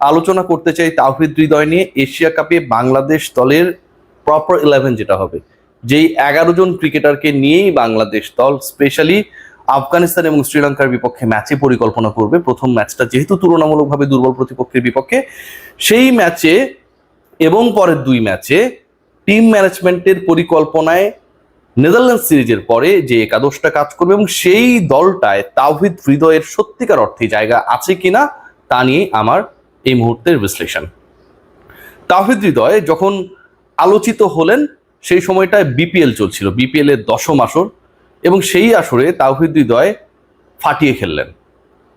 আলোচনা করতে চাই তাওহিদ হৃদয় নিয়ে এশিয়া কাপে বাংলাদেশ দলের প্রপার ইলেভেন যেটা হবে। যেই এগারো জন ক্রিকেটারকে নিয়েই বাংলাদেশ দল স্পেশালি আফগানিস্তান এবং শ্রীলঙ্কার বিপক্ষে ম্যাচে পরিকল্পনা করবে। প্রথম ম্যাচটা যেহেতু তুলনামূলকভাবে দুর্বল প্রতিপক্ষের বিপক্ষে, সেই ম্যাচে এবং পরের দুই ম্যাচে টিম ম্যানেজমেন্টের পরিকল্পনায় নেদারল্যান্ড সিরিজের পরে যে একাদশটা কাজ করবে এবং সেই দলটায় তাওহিদ হৃদয়ের সত্যিকার অর্থে জায়গা আছে কিনা তা নিয়ে আমার এই মুহূর্তের বিশ্লেষণ। তাওহিদ হৃদয় যখন আলোচিত হলেন, সেই সময়টায় বিপিএল চলছিল, বিপিএল এর দশম আসর, এবং সেই আসরে তাওহিদ হৃদয় ফাটিয়ে খেললেন।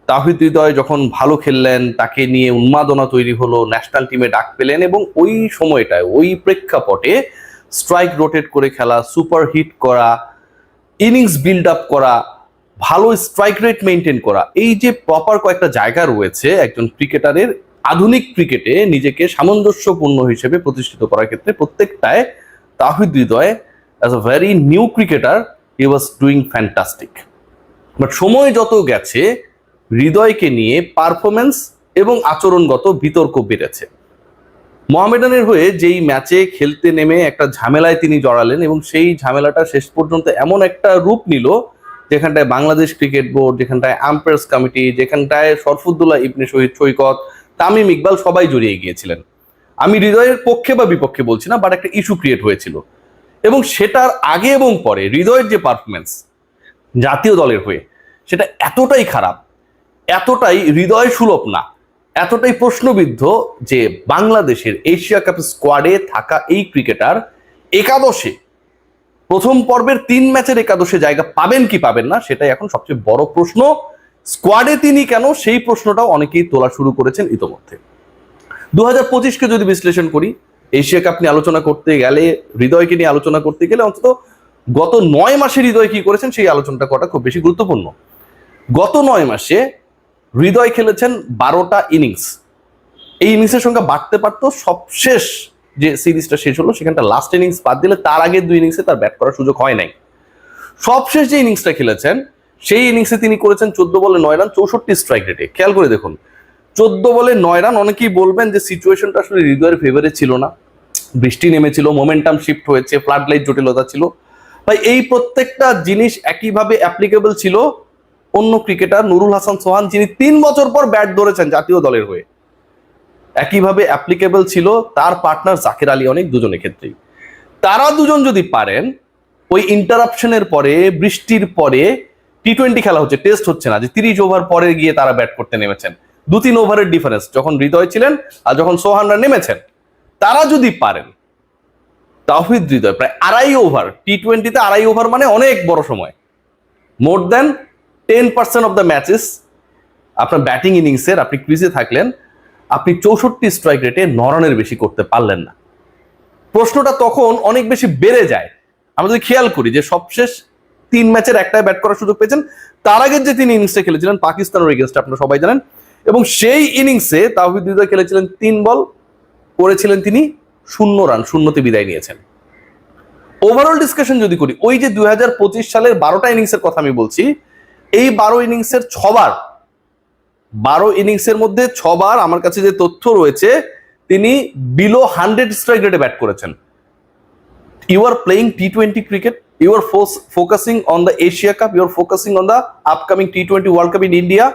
তাওহিদ হৃদয় যখন ভালো খেললেন, তাকে নিয়ে উন্মাদনা তৈরি হলো, ন্যাশনাল টিমে ডাক পেলেন, এবং ওই সময়টায়, ওই প্রেক্ষাপটে স্ট্রাইক রোটেট করে খেলা, সুপার হিট করা, ইনিংস বিল্ড আপ করা, ভালো স্ট্রাইক রেট মেনটেন করা, এই যে প্রপার কয়েকটা জায়গা রয়েছে একজন ক্রিকেটারের আধুনিক ক্রিকেটে নিজেকে সামঞ্জস্যপূর্ণ হিসেবে প্রতিষ্ঠিত করার ক্ষেত্রে প্রত্যেকটায় Tawhid Hridoy as a very new cricketer he was doing fantastic but সময় যত গেছে, হৃদয়কে নিয়ে পারফরমেন্স এবং আচরণগত বিতর্ক বেড়েছে। মোহামেডানের হয়ে যেই ম্যাচে খেলতে নেমে একটা ঝামেলায় তিনি জড়ালেন এবং সেই ঝামেলাটা শেষ পর্যন্ত এমন একটা রূপ নিল, যেখানটায় বাংলাদেশ ক্রিকেট বোর্ড, যেখানটায় আম্পায়ার্স কমিটি যেখানটায় শরফুদ্দুল্লাহ ইবনে শহীদ, সৈকত তামিম ইকবাল সবাই জড়িয়ে গিয়েছিলেন। আমি হৃদয়ের পক্ষে বা বিপক্ষে বলছি না বাট একটা ইস্যু ক্রিয়েট হয়েছিল। এবং সেটার আগে এবং পরে হৃদয়ের যে পারফরমেন্স জাতীয় দলের হয়ে, সেটা এতটাই খারাপ, এতটাই হৃদয় সুলভ না, এতটাই প্রশ্নবিদ্ধ যে বাংলাদেশের এশিয়া কাপ স্কোয়াডে থাকা এই ক্রিকেটার একাদশে, প্রথম পর্বের তিন ম্যাচের একাদশে জায়গা পাবেন কি পাবেন না, সেটাই এখন সবচেয়ে বড় প্রশ্ন। স্কোয়াডে তিনি কেন? সেই প্রশ্নটাও অনেকেই তোলা শুরু করেছেন ইতোমধ্যে। দু হাজার পঁচিশকে যদি বিশ্লেষণ করি, এশিয়া কাপ নিয়ে আলোচনা করতে গেলে, হৃদয়কে নিয়ে আলোচনা করতে গেলে অন্তত গত নয় মাসে হৃদয় কি করেছেন, সেই আলোচনাটা করা খুব বেশি গুরুত্বপূর্ণ। গত নয় মাসে হৃদয় খেলেছেন বারোটা ইনিংস। এই ইনিংসের সংখ্যা বাড়তে পারতো। সবশেষ যে সিরিজটা শেষ হলো, সেখানটা লাস্ট ইনিংস বাদ দিলে তার আগের দুই ইনিংসে তার ব্যাট করার সুযোগ হয় নাই। সবশেষ যে ইনিংসটা খেলেছেন সেই ইনিংসে তিনি করেছেন চোদ্দ বলে নয় রান চৌষট্টি স্ট্রাইক রেটে খেয়াল করে দেখুন, চোদ্দ বলে নয় রান অনেকেই বলবেন যে সিচুয়েশনটা আসলে হৃদয়ের ফেভারে ছিল না। বৃষ্টি নেমেছিল মোমেন্টাম শিফট হয়েছে ফ্লাড লাইট জটিলতা ছিল। ভাই, এই প্রত্যেকটা জিনিস একইভাবে অ্যাপ্লিকেবল ছিল অন্য ক্রিকেটার নুরুল হাসান সোহান, যিনি তিন বছর পর ব্যাট ধরেছেন জাতীয় দলের হয়ে। একইভাবে অ্যাপ্লিকেবল ছিল তার পার্টনার জাকির আলী অনেক দুজনের ক্ষেত্রেই। তারা দুজন যদি পারেন, ওই ইন্টারাপশনের পরে, বৃষ্টির পরে টি টোয়েন্টি খেলা হচ্ছে টেস্ট হচ্ছে না, যে তিরিশ ওভার পরে গিয়ে তারা ব্যাট করতে নেমেছেন। দু তিন ওভারের ডিফারেন্স যখন হৃদয় ছিলেন আর যখন সোহানরা নেমেছেন, তারা যদি পারেন তাহিদ হৃদয়, প্রায় আড়াই ওভার টি টোয়েন্টিতে আড়াই ওভার মানে অনেক বড় সময়। More than ten percent of the matches আপনার ব্যাটিং ইনিংসের আপনি ক্রিজে থাকলেন, আপনি চৌষট্টি স্ট্রাইক রেটে নরনের বেশি করতে পারলেন না। প্রশ্নটা তখন অনেক বেশি বেড়ে যায়। আমরা যদি খেয়াল করি যে সবশেষ তিন ম্যাচের একটাই ব্যাট করার সুযোগ পেয়েছেন। তার আগের যে তিনি ইনিংসে খেলেছিলেন পাকিস্তানের এগেনস্ট আপনারা সবাই জানেন। এবং সেই ইনিংসে তাহিদ খেলেছিলেন তিন বল, করেছিলেন তিনি শূন্য রান, শূন্যতে বিদায় নিয়েছেন। ওভারঅল ডিসকাশন যদি করি, ওই যে দুই সালের বারোটা ইনিংসের কথা আমি বলছি, এই বারো ইনিংসের ছবার, বারো ইনিংসের মধ্যে ছবার আমার কাছে যে তথ্য রয়েছে, তিনি বিলো হান্ড্রেড স্ট্রাইক রেটে ব্যাট করেছেন। You are playing T twenty cricket you are focusing on the Asia cup you are focusing on the upcoming T twenty world cup in India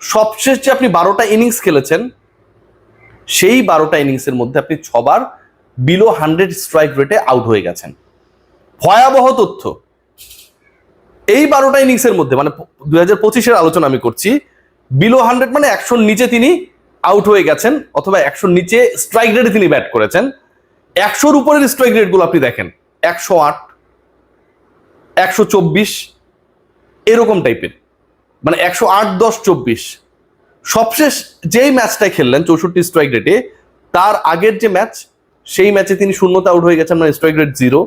সবশেষ যে আপনি বারোটা ইনিংস খেলেছেন। সেই বারোটা ইনিংসের মধ্যে আপনি ছবার বিলো হান্ড্রেড স্ট্রাইক রেটে আউট হয়ে গেছেন। ভয়াবহ তথ্য। এই বারোটা ইনিংসের মধ্যে মানে দুই হাজার পঁচিশের আলোচনা আমি করছি বিলো হান্ড্রেড মানে একশোর নিচে তিনি আউট হয়ে গেছেন, অথবা একশোর নিচে স্ট্রাইক রেটে তিনি ব্যাট করেছেন। একশোর উপরের স্ট্রাইক রেটগুলো আপনি দেখেন, একশো আট একশো চব্বিশ এরকম টাইপের মানে একশো আট, দশ, চব্বিশ। সবশেষ যেই ম্যাচটায় খেললেন, চৌষট্টি স্ট্রাইক রেটে তার আগের যে ম্যাচ সেই ম্যাচে তিনি শূন্যতে আউট হয়ে গেছেন মানে স্ট্রাইক রেট জিরো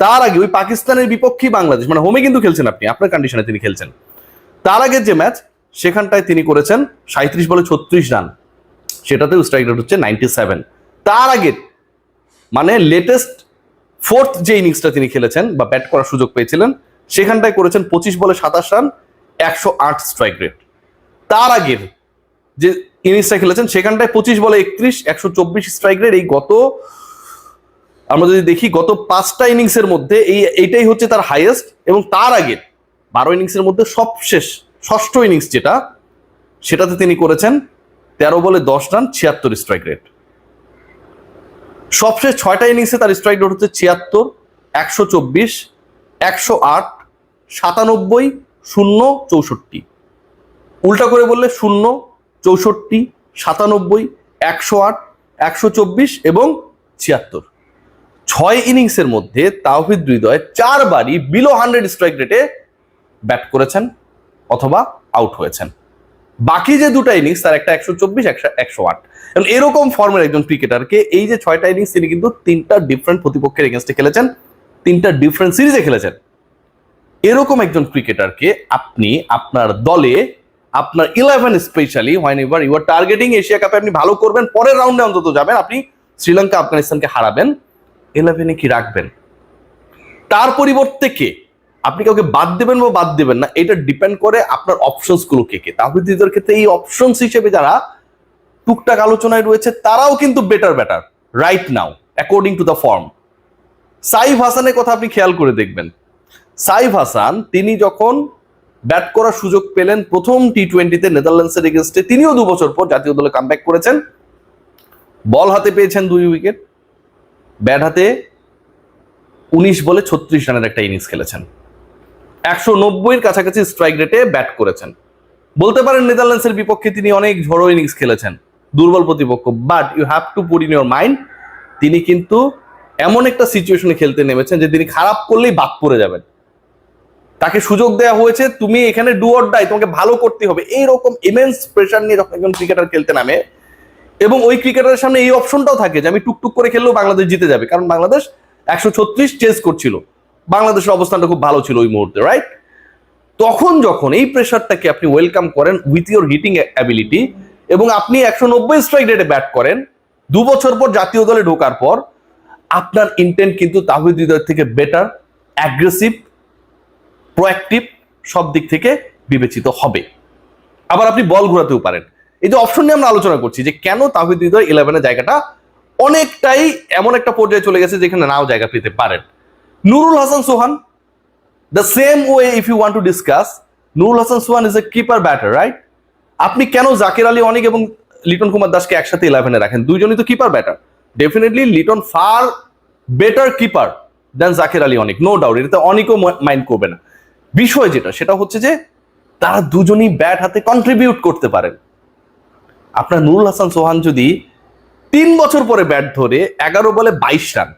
তার আগে ওই পাকিস্তানের বিপক্ষেই বাংলাদেশ মানে হোমে কিন্তু খেলছেন আপনি, আপনার কন্ডিশনে তিনি খেলছেন। তার আগের যে ম্যাচ সেখানটায় তিনি করেছেন সাঁত্রিশ বলে ছত্রিশ রান। সেটাতেও স্ট্রাইক রেট হচ্ছে নাইনটি সেভেন তার আগের মানে লেটেস্ট ফোর্থ যে ইনিংসটা তিনি খেলেছেন বা ব্যাট করার সুযোগ পেয়েছিলেন, সেখানটায় করেছেন পঁচিশ বলে সাতাশ রান, একশো আট স্ট্রাইক রেট তার আগের যে ইনিংসটা খেলেছেন, সেখানটায় পঁচিশ বলে একত্রিশ, একশো চব্বিশ স্ট্রাইক রেট এই গত, আমরা যদি দেখি গত পাঁচটা ইনিংসের মধ্যে এই, এইটাই হচ্ছে তার হাইয়েস্ট এবং তার আগে বারো ইনিংসের মধ্যে সবশেষ, ষষ্ঠ ইনিংস যেটা, সেটাতে তিনি করেছেন তেরো বলে দশ রান, ছিয়াত্তর স্ট্রাইক রেট সবশেষ ছয়টা ইনিংসে তার স্ট্রাইক রেট হচ্ছে ছিয়াত্তর, একশো চব্বিশ, একশো আট, সাতানব্বই, শূন্য, চৌষট্টি। উল্টা করে বললে শূন্য, চৌষট্টি, সাতানব্বই, একশো আট, একশো চব্বিশ এবং ছিয়াত্তর। ছয় ইনিংসের মধ্যে তাওহিদ হৃদয় চারবারই বিলো হান্ড্রেড স্ট্রাইক রেটে ব্যাট করেছেন অথবা আউট হয়েছেন। বাকি যে দুটো ইনিংস তার একটা একশো চব্বিশ, একশো একশো আট। এরকম ফর্মের একজন ক্রিকেটারকে এই যে ছয়টা ইনিংস তিনি কিন্তু তিনটা ডিফারেন্ট প্রতিপক্ষের এগেনস্টে খেলেছেন, তিনটা ডিফারেন্ট সিরিজে খেলেছেন। এরকম একজন ক্রিকেটারকে আপনি আপনার দলে, আপনার eleven specially whenever you are targeting Asia কাপে আপনি ভালো করবেন, পরের রাউন্ডে অন্তত যাবেন, আপনি শ্রীলঙ্কা আফগানিস্তানকে হারাবেন ইলেভেনে কি রাখবেন? তার পরিবর্তে কে? আপনি কাউকে বাদ দেবেন বা বাদ দেবেন না, এটা ডিপেন্ড করে আপনার অপশনসগুলো কে কে। তাহিদ ক্ষেত্রে এই অপশনস হিসেবে যারা টুকটাক আলোচনায় রয়েছে, তারাও কিন্তু better better right now according to the form Saif হাসানের কথা আপনি খেয়াল করে দেখবেন। সাইফ হাসান, তিনি যখন ব্যাট করার সুযোগ পেলেন প্রথম টি টোয়েন্টিতে নেদারল্যান্ডসের এগেনস্টে, তিনিও দু বছর পর জাতীয় দলে কামব্যাক করেছেন। বল হাতে পেয়েছেন দুই উইকেট ব্যাট হাতে উনিশ বলে ছত্রিশ রানের একটা ইনিংস খেলেছেন। একশো নব্বইয়ের কাছাকাছি স্ট্রাইক রেটে ব্যাট করেছেন। বলতে পারেন নেদারল্যান্ডসের বিপক্ষে তিনি অনেক ঝড়ো ইনিংস খেলেছেন, দুর্বল প্রতিপক্ষ। But you have to put in your mind তিনি কিন্তু এমন একটা সিচুয়েশনে খেলতে নেমেছেন যে তিনি খারাপ করলেই বাদ পড়ে যাবেন। তাকে সুযোগ দেওয়া হয়েছে, তুমি এখানে ডু অর ডাই তোমাকে ভালো করতে হবে। এইরকম ইমেন্স প্রেশার নিয়ে যখন একজন ক্রিকেটার খেলতে নামে, এবং ওই ক্রিকেটারের সামনে এই অপশনটাও থাকে যে আমি টুকটুক করে খেললেও বাংলাদেশ জিতে যাবে। কারণ বাংলাদেশ একশো ছত্রিশ চেস করছিল। বাংলাদেশের অবস্থানটা খুব ভালো ছিল ওই মুহূর্তে রাইট তখন যখন এই প্রেশারটাকে আপনি ওয়েলকাম করেন উইথ ইউর হিটিং অ্যাবিলিটি এবং আপনি একশো নব্বই স্ট্রাইক রেটে ব্যাট করেন, দু বছর পর জাতীয় দলে ঢোকার পর আপনার ইন্টেন্ট কিন্তু তাহিদ হৃদয়ের থেকে বেটার অ্যাগ্রেসিভ প্রোঅ্যাক্টিভ সব দিক থেকে বিবেচিত হবে। আবার আপনি বল ঘোরাতেও পারেন। এই যে অপশন নিয়ে আমরা আলোচনা করছি যে কেন তাহিদ হৃদয় ইলেভেনের জায়গাটা অনেকটাই এমন একটা পর্যায়ে চলে গেছে যেখানে নাও জায়গা পেতে পারেন। Nurul Hasan Sohan the same way if you want to discuss Nurul Hasan Sohan is a keeper batter right আপনি কেন জাকির আলী অনেক এবং লিটন কুমার দাসকে একসাথে ইলেভেনে রাখেন? দুইজনই তো keeper batter definitely Liton far better keeper than Jaker Ali অনেক নো ডাউট এটাতে অনেকও মাইন্ড করবে না। বিষয় যেটা, সেটা হচ্ছে যে, তারা দুজনই ব্যাট হাতে কন্ট্রিবিউট করতে পারেন। আপনার নুরুল হাসান সোহান যদি তিন বছর পরে ব্যাট ধরে এগারো বলে বাইশ রান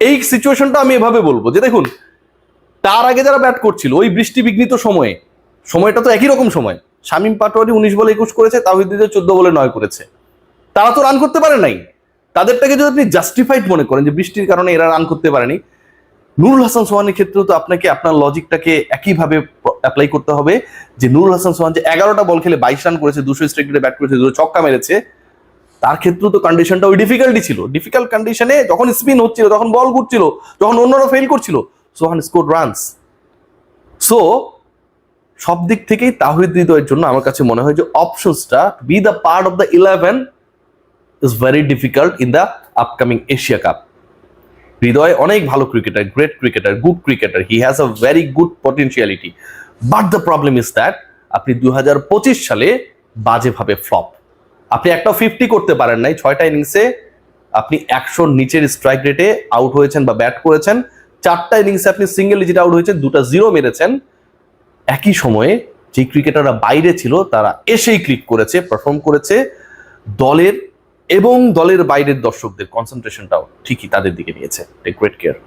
এই সিচুয়েশনটা আমি এভাবে বলব যে দেখুন, তার আগে যারা ব্যাট করছিল, ওই বৃষ্টি বিঘ্নিত সময়ে, সময়টা তো একই রকম সময়। শামীম পাটোয়ারি উনিশ বলে একুশ করেছে, তাহিদ চোদ্দ বলে নয় করেছে। তারা তো রান করতে পারে নাই। তাদেরটাকে যদি আপনি জাস্টিফাইড মনে করেন যে বৃষ্টির কারণে এরা রান করতে পারেনি, নুরুল হাসান সোহানের ক্ষেত্রেও তো আপনাকে, আপনার লজিকটাকে একইভাবে অ্যাপ্লাই করতে হবে যে নুরুল হাসান সোহান যে এগারোটা বল খেলে বাইশ রান করেছে, দুশো স্ট্রাইক ব্যাট করেছে দুটো ছক্কা মেরেছে তার ক্ষেত্রেও তো কন্ডিশনটা ওই ডিফিকাল্টি ছিল। ডিফিকাল্ট কন্ডিশনে যখন স্পিন হচ্ছিল তখন বল ঘুরছিল, যখন অন্যরা ফেল করছিল সোহান স্কোর রানস সো সব দিক থেকেই তাহিদ হৃদয়ের জন্য আমার কাছে মনে হয় যে অপশনসটা be the part of the eleven is very difficult in the upcoming Asia cup Hridoy অনেক ভালো cricketer great cricketer good cricketer he has a very good potentiality but the problem is that আপনি দু হাজার পঁচিশ সালে বাজেভাবে flop আপনি একটা ফিফটি করতে পারেন নাই, ছয়টা ইনিংসে আপনি একশোর নিচের স্ট্রাইক রেটে আউট হয়েছেন বা ব্যাট করেছেন। চারটা ইনিংসে আপনি সিঙ্গেল ডিজিট আউট হয়েছেন, দুটা জিরো মেরেছেন। একই সময়ে যে ক্রিকেটাররা বাইরে ছিল, তারা এসেই ক্লিক করেছে পারফর্ম করেছে দলের এবং দলের বাইরের দর্শকদের কনসেন্ট্রেশনটাও ঠিকই তাদের দিকে নিয়েছে। Great care